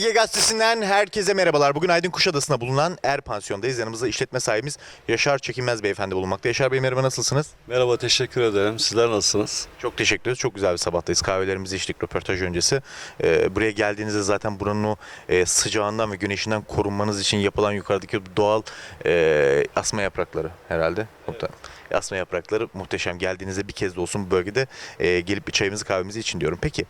Ege Gazetesi'nden herkese merhabalar. Bugün Aydın Kuşadası'nda bulunan Er Pansiyon'dayız. Yanımızda işletme sahibimiz Yaşar Çekinmez Beyefendi bulunmakta. Yaşar Bey merhaba nasılsınız? Merhaba, teşekkür ederim. Sizler nasılsınız? Çok teşekkür ederiz. Çok güzel bir sabahtayız. Kahvelerimizi içtik röportaj öncesi. Ee, buraya geldiğinizde zaten buranın o e, sıcağından ve güneşinden korunmanız için yapılan yukarıdaki doğal e, asma yaprakları herhalde. Nokta. Asma yaprakları muhteşem. Geldiğinizde bir kez de olsun bu bölgede e, gelip bir çayımızı kahvemizi için diyorum. Peki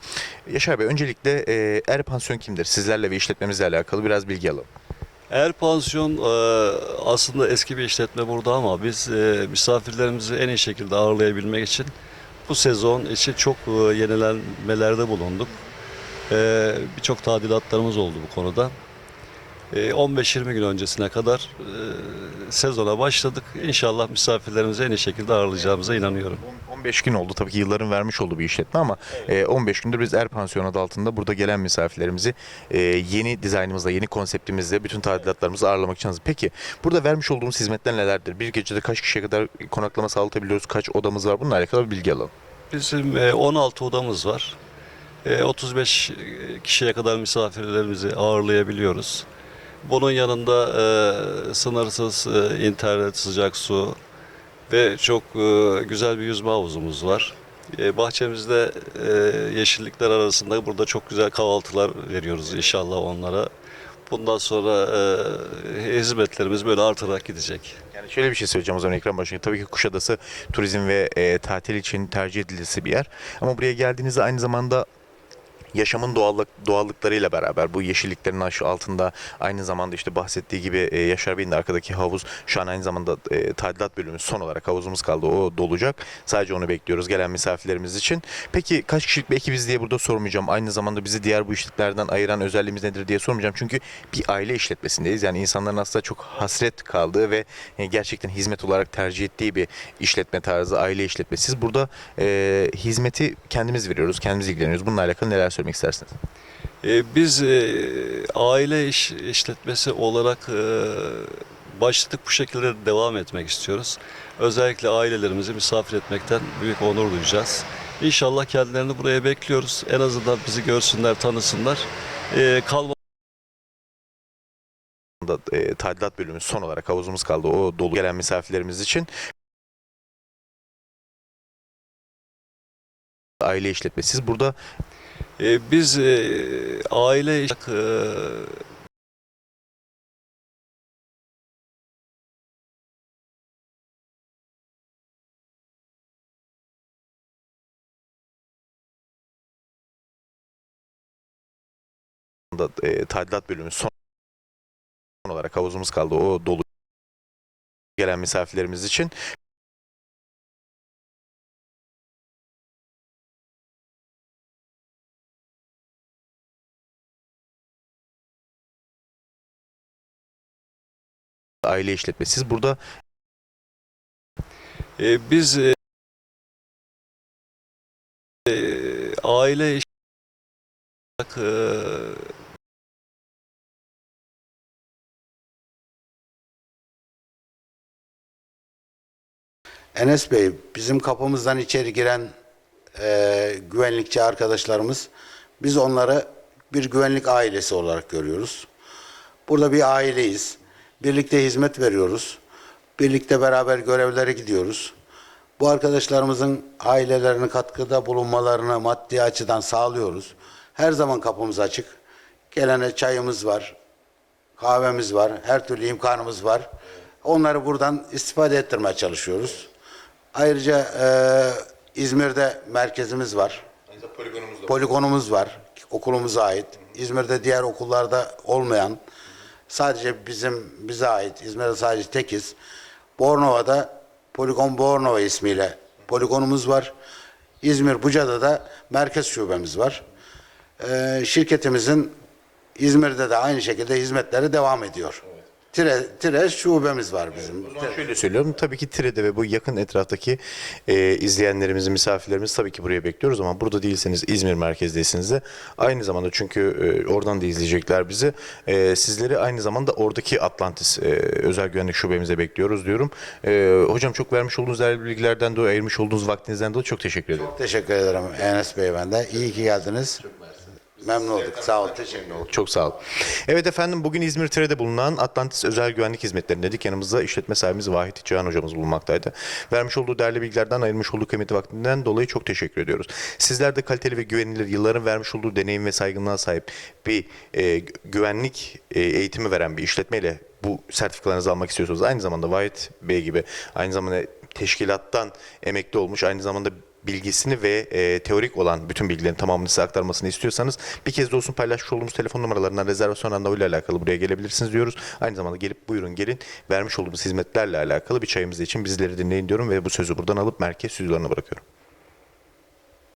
Yaşar Bey öncelikle e, Er Pansiyon kimdir? Sizlerle ve işletmemizle alakalı biraz bilgi alalım. Er Pansiyon e, aslında eski bir işletme burada ama biz e, misafirlerimizi en iyi şekilde ağırlayabilmek için bu sezon için çok e, yenilenmelerde bulunduk. E, Birçok tadilatlarımız oldu bu konuda. E, 15-20 gün öncesine kadar e, sezona başladık. İnşallah misafirlerimizi en iyi şekilde ağırlayacağımıza inanıyorum. 15 gün oldu tabii ki yılların vermiş olduğu bir işletme ama e, 15 gündür biz Er Pansiyon adı altında burada gelen misafirlerimizi e, yeni dizaynımızla, yeni konseptimizle bütün tadilatlarımızı ağırlamak için hazır. Peki burada vermiş olduğumuz hizmetler nelerdir? Bir gecede kaç kişiye kadar konaklama sağlatabiliyoruz? Kaç odamız var? Bununla alakalı bir bilgi alalım. Bizim e, 16 odamız var. E, 35 kişiye kadar misafirlerimizi ağırlayabiliyoruz. Bunun yanında e, sınırsız e, internet, sıcak su ve çok e, güzel bir yüzme havuzumuz var. E, bahçemizde e, yeşillikler arasında burada çok güzel kahvaltılar veriyoruz inşallah onlara. Bundan sonra e, hizmetlerimiz böyle artarak gidecek. Yani şöyle bir şey söyleyeceğim o zaman ekran başında. Tabii ki Kuşadası turizm ve e, tatil için tercih edilisi bir yer. Ama buraya geldiğinizde aynı zamanda yaşamın doğallık doğallıklarıyla beraber bu yeşilliklerin altında aynı zamanda işte bahsettiği gibi e, Yaşar Bey'in de arkadaki havuz şu an aynı zamanda e, tadilat bölümü son olarak havuzumuz kaldı o dolacak. Sadece onu bekliyoruz gelen misafirlerimiz için. Peki kaç kişilik bir ekibiz diye burada sormayacağım. Aynı zamanda bizi diğer bu işletmelerden ayıran özelliğimiz nedir diye sormayacağım. Çünkü bir aile işletmesindeyiz. Yani insanların aslında çok hasret kaldığı ve e, gerçekten hizmet olarak tercih ettiği bir işletme tarzı aile işletmesi. Siz burada e, hizmeti kendimiz veriyoruz, kendimiz ilgileniyoruz. Bununla alakalı neler söylemek istersiniz? E, Biz e, aile iş, işletmesi olarak e, başladık bu şekilde devam etmek istiyoruz. Özellikle ailelerimizi misafir etmekten büyük onur duyacağız. İnşallah kendilerini buraya bekliyoruz. En azından bizi görsünler, tanısınlar. E, kalma e, tadilat bölümü son olarak havuzumuz kaldı. O dolu gelen misafirlerimiz için aile işletmesi. Siz burada e, biz e, aile e, da e, tadilat bölümü son olarak havuzumuz kaldı. O dolu gelen misafirlerimiz için aile işletmesi. Siz burada e, biz e, e, aile iş- e, Enes Bey, bizim kapımızdan içeri giren e, güvenlikçi arkadaşlarımız, biz onları bir güvenlik ailesi olarak görüyoruz. Burada bir aileyiz. Birlikte hizmet veriyoruz. Birlikte beraber görevlere gidiyoruz. Bu arkadaşlarımızın ailelerine katkıda bulunmalarını maddi açıdan sağlıyoruz. Her zaman kapımız açık. Gelene çayımız var, kahvemiz var, her türlü imkanımız var. Onları buradan istifade ettirmeye çalışıyoruz. Ayrıca e, İzmir'de merkezimiz var. Poligonumuz var, okulumuza ait. İzmir'de diğer okullarda olmayan, sadece bizim bize ait, İzmir'de sadece tekiz. Bornova'da Poligon Bornova ismiyle poligonumuz var. İzmir Buca'da da merkez şubemiz var. E, şirketimizin İzmir'de de aynı şekilde hizmetleri devam ediyor. Tire, tire şubemiz var bizim. O zaman şöyle söylüyorum. Tabii ki Tire'de ve bu yakın etraftaki e, izleyenlerimizi, misafirlerimizi tabii ki buraya bekliyoruz ama burada değilseniz İzmir merkezdeyseniz de aynı zamanda çünkü e, oradan da izleyecekler bizi. E, sizleri aynı zamanda oradaki Atlantis e, özel güvenlik şubemize bekliyoruz diyorum. E, hocam çok vermiş olduğunuz değerli bilgilerden dolayı, ayırmış olduğunuz vaktinizden dolayı çok teşekkür ederim. Teşekkür ederim Enes Bey ben de. İyi ki geldiniz. Memnun olduk. Sağ ol. Teşekkür ederim. Çok sağ ol. Evet efendim bugün İzmir Tire'de bulunan Atlantis Özel Güvenlik Hizmetleri'ndeydik. Yanımızda işletme sahibimiz Vahit Cihan hocamız bulunmaktaydı. Vermiş olduğu değerli bilgilerden ayırmış olduğu kıymetli vaktinden dolayı çok teşekkür ediyoruz. Sizler de kaliteli ve güvenilir yılların vermiş olduğu deneyim ve saygınlığa sahip bir e, güvenlik e, eğitimi veren bir işletmeyle bu sertifikalarınızı almak istiyorsanız aynı zamanda Vahit Bey gibi aynı zamanda teşkilattan emekli olmuş aynı zamanda bilgisini ve e, teorik olan bütün bilgilerin tamamını size aktarmasını istiyorsanız bir kez de olsun paylaşmış olduğumuz telefon numaralarından rezervasyon randevu ile alakalı buraya gelebilirsiniz diyoruz. Aynı zamanda gelip buyurun gelin vermiş olduğumuz hizmetlerle alakalı bir çayımız için bizleri dinleyin diyorum ve bu sözü buradan alıp merkez stüdyolarına bırakıyorum.